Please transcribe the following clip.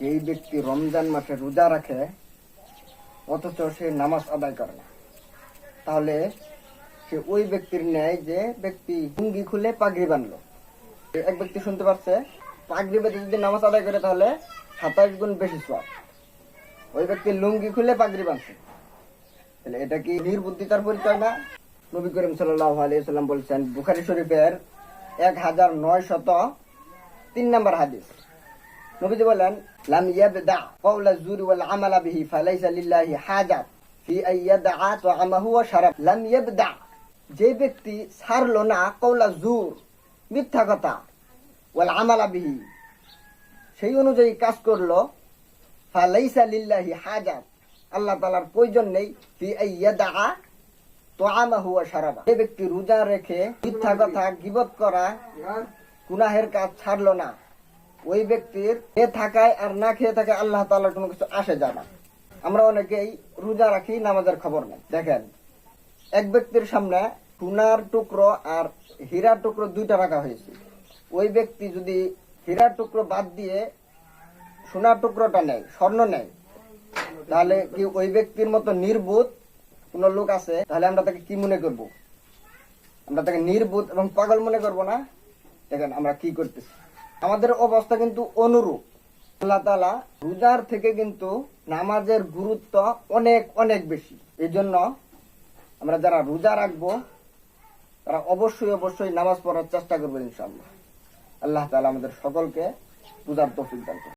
সেই ব্যক্তি রমজান মাসে রোজা রাখে, অথচ সে নামাজ আদায় করে না। তাহলে সে ওই ব্যক্তির ন্যায় যে ব্যক্তি লুঙ্গি খুলে পাগড়ি বানলো। এক ব্যক্তি শুনতে পাচ্ছে পাগড়ি বেঁধে যদি নামাজ আদায় করে তাহলে সাতাশ গুণ বেশি সব ওই ব্যক্তি লুঙ্গি খুলে পাগড়ি বানছে। তাহলে এটা কি নির্বুদ্ধিতার পরিচয় না? নবী করিম সাল্লাহ আলিয়াল্লাম বলছেন, বুখারি শরীফের এক হাজার নয় শত তিন নম্বর হাদিস। নবীজি বলেন লাম ইয়াবদা কওলা জুর ওয়াল আমালা বিহি ফালাইসা লিল্লাহি হাজাত ফি আন ইয়াদআ তুআমাহু ওয়া শারাব। লাম ইয়াবদা যে ব্যক্তি ছাড়লো না কওলা জুর মিথ্যা কথা ওয়াল আমালা বিহি সেই অনুযায়ী কাজ করল ফালাইসা লিল্লাহি হাজাত আল্লাহ তাআলার প্রয়োজন নেই ফি আন ইয়াদআ তুআমাহু ওয়া শারাবা। যে ব্যক্তি রোজা রেখে মিথ্যা কথা গীবত করা গুনাহের কাজ ছাড়লো না। ওই ব্যক্তির খেয়ে থাকায় আর না খেয়ে থাকায় আল্লাহ তাআলার কোনো কিছু আসে যায় না। আমরা অনেকেই রোজা রাখি, নামাজের খবর নেই। দেখেন, এক ব্যক্তির সামনে সোনার টুকরো আর হীরার টুকরো দুইটা রাখা হয়েছে। ওই ব্যক্তি যদি হীরার টুকরো বাদ দিয়ে সোনার টুকরোটা নেয়, স্বর্ণ নেয়, তাহলে কি ওই ব্যক্তির মতো নির্বোধ কোন লোক আছে? তাহলে আমরা তাকে কি মনে করব? আমরা তাকে নির্বোধ এবং পাগল মনে করব না? দেখেন, আমরা কি করতেছি। আমাদের অবস্থা কিন্তু অনুরূপ। আল্লাহ তালা রোজার থেকে কিন্তু নামাজের গুরুত্ব অনেক অনেক বেশি। এই জন্য আমরা যারা রোজা রাখব, তারা অবশ্যই অবশ্যই নামাজ পড়ার চেষ্টা করবেন ইনশাল্লাহ আল্লাহ তালা আমাদের সকলকে পূজার তফিক দান।